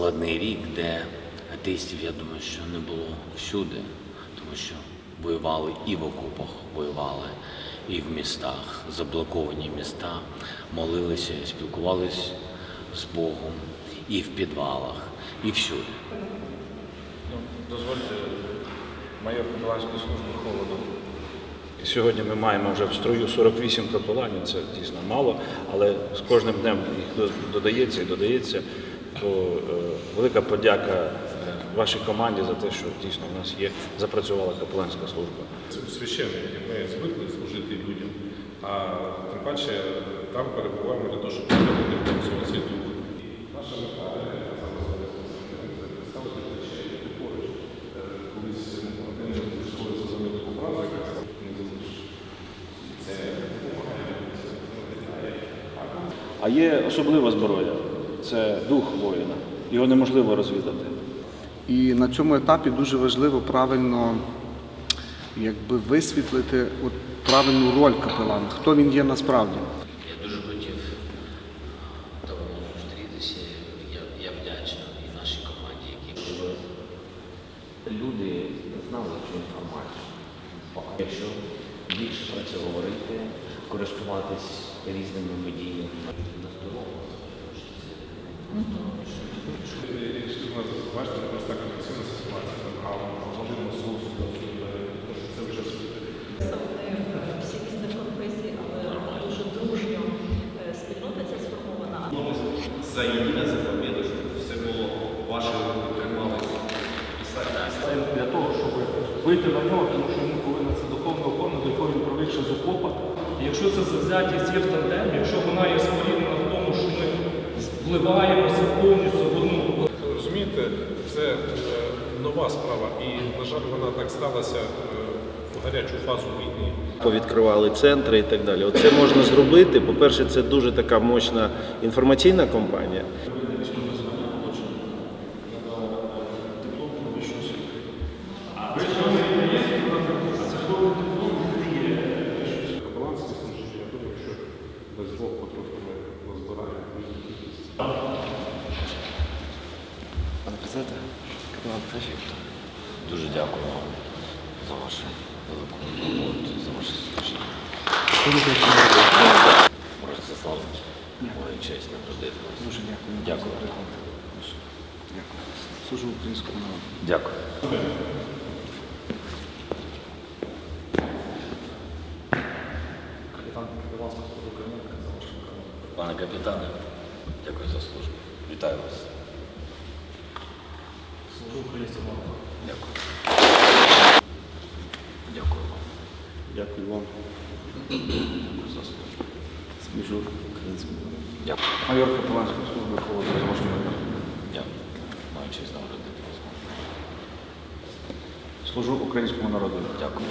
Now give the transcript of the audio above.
складний рік, де атеїстів, я думаю, що не було всюди, тому що воювали і в окопах, воювали і в містах, заблоковані міста, молилися, спілкувалися з Богом і в підвалах, і всюди. Ну, дозвольте, майор капеланської служби холоду. Сьогодні ми маємо вже в строю 48 капеланів, це дійсно мало, але з кожним днем їх додається і додається. То е, велика подяка е, вашій команді за те, що дійсно в нас є, запрацювала капеланська служба. Це священники, ми звикли служити людям, а тим паче там перебуваємо для того, щоб підтримати в цей дух. Наша мета. А є особлива зброя це дух воїна. Його неможливо розвідати. І на цьому етапі дуже важливо правильно якби, висвітлити от, правильну роль капелана, хто він є насправді. Я дуже хотів давно зустрітися. Я, я вдячний і нашій команді, які люди знали цю інформацію. Якщо більше про це говорити, користуватись різними медійними на здорово. Бачите, у так офіційна ситуація, а в один службу, це вже всі різні конфесії, але дуже дружньо е, спільнота ця сформована. за єдине за щоб все було ваше руки трималися. Це для того, щоб вийти на нього, тому що йому повинна це духовна опора, до якої він провівши з окопа. І якщо це завзятість є в тандемі, якщо вона є споріднена в тому, що ми вливаємося повністю в це е, нова справа, і, на жаль, вона так сталася е, в гарячу фазу війни. повідкривали центри і так далі. Оце можна зробити. По-перше, це дуже така мощна інформаційна кампанія. Капеланське служіння, я думаю, що без двох потрохи ми розбираємо велику кількість. Президенте, капелан кажіть. Дуже дякую вам за вашу велику роботу, за ваше служіння. Просто слава моя честь наградити вас. Дуже дякую. Дякую. Дякую. Служу українському народу. Дякую. Пане капітане, дякую за службу. Вітаю вас. Дякую. Дякую вам. Дякую вам. Дякую за службу. Служу українському народу. Дякую. Майор капеланської служби вашу команду. Дякую. Маю честь наградити вас. Служу українському народу. Дякую.